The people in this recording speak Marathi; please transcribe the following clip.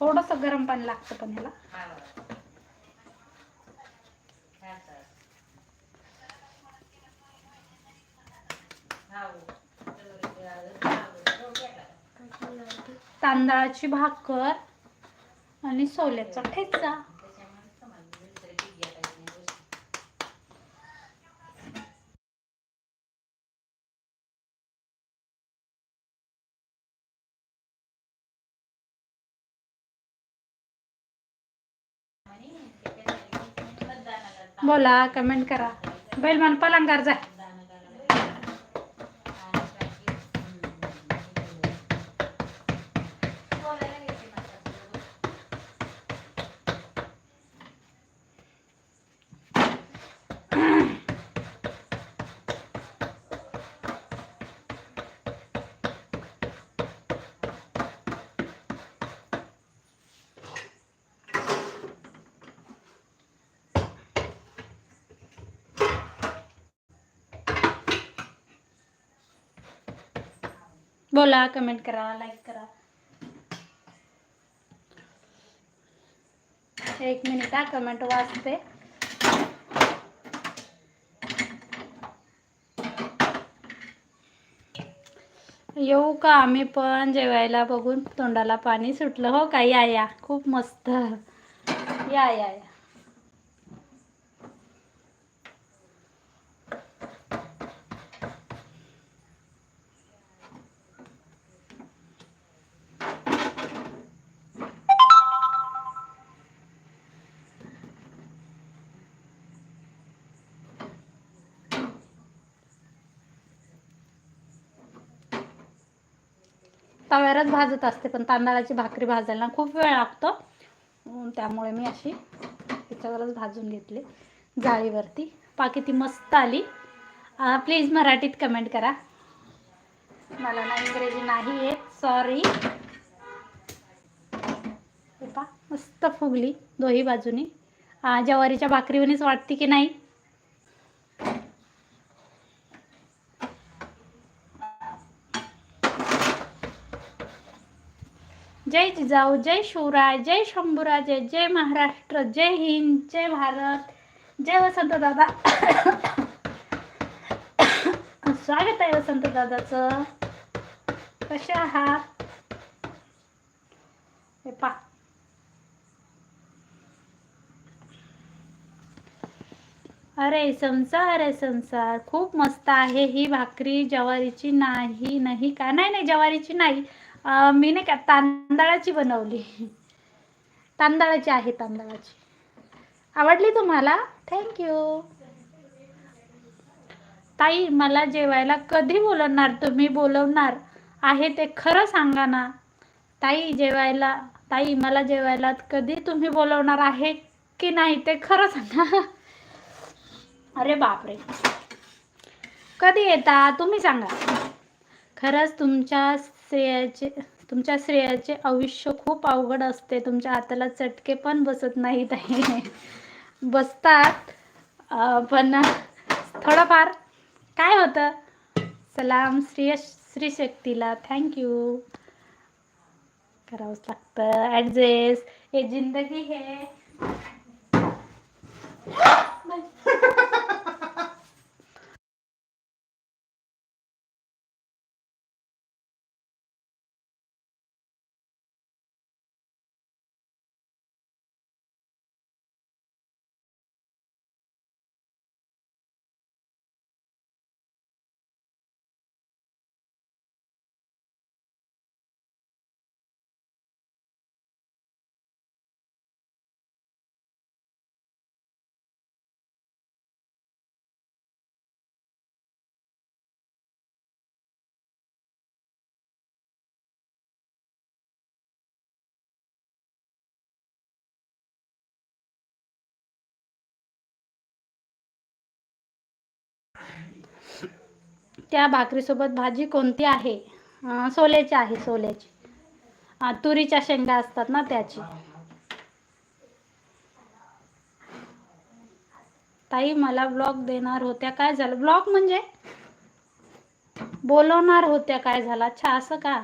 थोडस गरम पाणी लागतं पण ह्याला. तांदळाची भाकर आणि सोल्याचा ठेचा. बोला कमेंट करा. बैल मन पलंगार जा. बोला कमेंट करा लाईक करा. एक मिनिट हा कमेंट वाचते. येऊ का आम्ही पण जेवायला बघून तोंडाला पाणी सुटलं. हो का? या या. खूप मस्त. या या या. तव्यावरच भाजत असते पण तांदळाची भाकरी भाजायला खूप वेळ लागतो. त्यामुळे मी अशी त्याच्यावरच भाजून घेतली जाळीवरती. पाकी ती मस्त आली. प्लीज मराठीत कमेंट करा. मला ना इंग्रजी नाही येत सॉरी पा मस्त फुगली दोही बाजूनी. ज्वारीच्या भाकरीवरच वाटते की नाही? जय जिजाऊ जय शिवराय जय शंभूराजे जय महाराष्ट्र जय हिंद जय भारत. जय वसंत दादा. स्वागत आहे वसंत दादाचं. कसे आहात? हे पा अरे संसार अरे संसार. खूप मस्त आहे ही भाकरी. ज्वारीची नाही नाही का? नाही नाही ज्वारीची नाही. मी नाही का तांदळाची बनवली. तांदळाची आहे तांदळाची. आवडली तुम्हाला? थँक्यू ताई मला जेवायला कधी बोलवणार? तुम्ही बोलवणार आहे ते खरं सांगा ना. ताई जेवायला ताई मला जेवायला कधी तुम्ही बोलवणार आहे की नाही ते खरं सांगा. अरे बापरे. कधी येता? तुम्ही सांगा. खरंच तुमच्या श्रेयाचे तुमच्या श्रेयाचे आयुष्य खूप अवघड असते. तुमच्या हाताला चटके पण बसत नाहीत. बसतात. पण थोडंफार काय होतं? सलाम श्रेय श्री शक्तीला थँक्यू करावंच लागतं. ॲडजस्ट हे जिंदगी हे. त्या भाकरीसोबत भाजी कोणती आहे? सोल्याची आहे सोल्याची. तुरीच्या शेंगा असतात ना त्याची. ताई मला ब्लॉग देणार होत्या. काय झालं? ब्लॉग म्हणजे? बोलवणार होत्या. काय झालं? अच्छा असं का?